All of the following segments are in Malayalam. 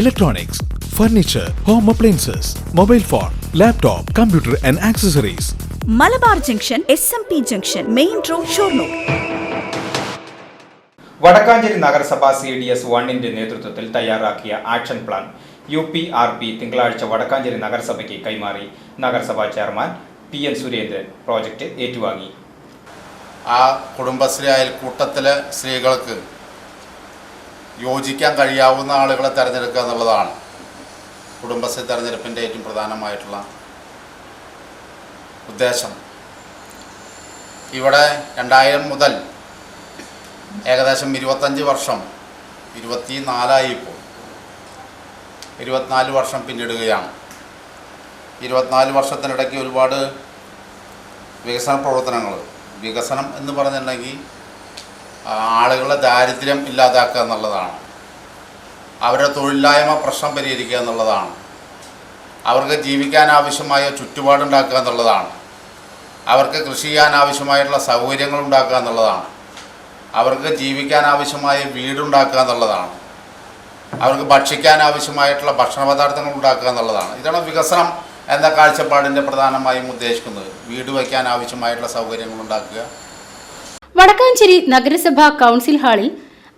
electronics, furniture home appliances mobile phone laptop computer and accessories Malabar junction S M P junction main road Shoranur. Vadakkanchery നഗരസഭ സി ഡി എസ് വണ്ണിന്റെ നേതൃത്വത്തിൽ തയ്യാറാക്കിയ action plan U P R P തിങ്കളാഴ്ച വടക്കാഞ്ചേരി നഗരസഭയ്ക്ക് കൈമാറി നഗരസഭാ chairman P N Surendran project ഏറ്റുവാങ്ങി. ആ കുടുംബശ്രീ അയൽക്കൂട്ടത്തിലെ സ്ത്രീകൾക്ക് യോജിക്കാൻ കഴിയാവുന്ന ആളുകളെ തിരഞ്ഞെടുക്കുക എന്നുള്ളതാണ് കുടുംബശ്രീ തിരഞ്ഞെടുപ്പിന്റെ ഏറ്റവും പ്രധാനമായിട്ടുള്ള ഉദ്ദേശം. ഇവിടെ രണ്ടായിരം മുതൽ ഏകദേശം ഇരുപത്തഞ്ച് വർഷം ഇരുപത്തി നാലായി ഇപ്പോൾ. ഇരുപത്തിനാല് വർഷം പിന്നിടുകയാണ്. ഇരുപത്തിനാല് വർഷത്തിനിടയ്ക്ക് ഒരുപാട് വികസന പ്രവർത്തനങ്ങൾ വികസനം എന്ന് പറഞ്ഞിട്ടുണ്ടെങ്കിൽ ആ, ആളുകളുടെ ദാരിദ്ര്യം ഇല്ലാതാക്കുക എന്നുള്ളതാണ്. അവരുടെ തൊഴിലില്ലായ്മ പ്രശ്നം പരിഹരിക്കുക എന്നുള്ളതാണ്. അവർക്ക് ജീവിക്കാൻ ആവശ്യമായ ചുറ്റുപാടുണ്ടാക്കുക എന്നുള്ളതാണ്. അവർക്ക് കൃഷി ചെയ്യാൻ ആവശ്യമായിട്ടുള്ള സൗകര്യങ്ങൾ ഉണ്ടാക്കുക എന്നുള്ളതാണ്. അവർക്ക് ജീവിക്കാൻ ആവശ്യമായ വീടുണ്ടാക്കുക എന്നുള്ളതാണ്. അവർക്ക് ഭക്ഷിക്കാൻ ആവശ്യമായിട്ടുള്ള ഭക്ഷണ പദാർത്ഥങ്ങൾ ഉണ്ടാക്കുക എന്നുള്ളതാണ്. ഇതാണ് വികസനം എന്ന കാഴ്ചപ്പാടിന്റെ പ്രധാനമായും ഉദ്ദേശിക്കുന്നത്. വീട് വയ്ക്കാൻ ആവശ്യമായിട്ടുള്ള സൗകര്യങ്ങൾ ഉണ്ടാക്കുക വടക്കാഞ്ചേരി നഗരസഭാ കൗൺസിൽ ഹാളിൽ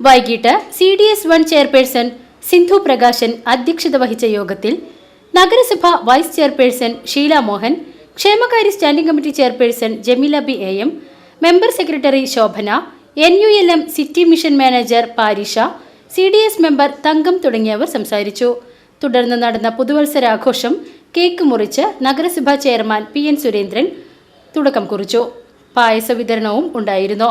വൈകിട്ട് C D S one chairperson Sindhu Prakashan അധ്യക്ഷത വഹിച്ച യോഗത്തിൽ നഗരസഭ വൈസ് ചെയർപേഴ്സൺ ഷീല മോഹൻ ക്ഷേമകാര്യ standing committee chairperson Jameela B A M member secretary Shobhana N U L M city mission manager Parisha C D S member Thankam തുടങ്ങിയവർ സംസാരിച്ചു. തുടർന്ന് നടന്ന പുതുവത്സരാഘോഷം കേക്ക് മുറിച്ച് നഗരസഭാ ചെയർമാൻ പി എൻ സുരേന്ദ്രൻ തുടക്കം കുറിച്ചു. പായസ വിതരണവും ഉണ്ടായിരുന്നു.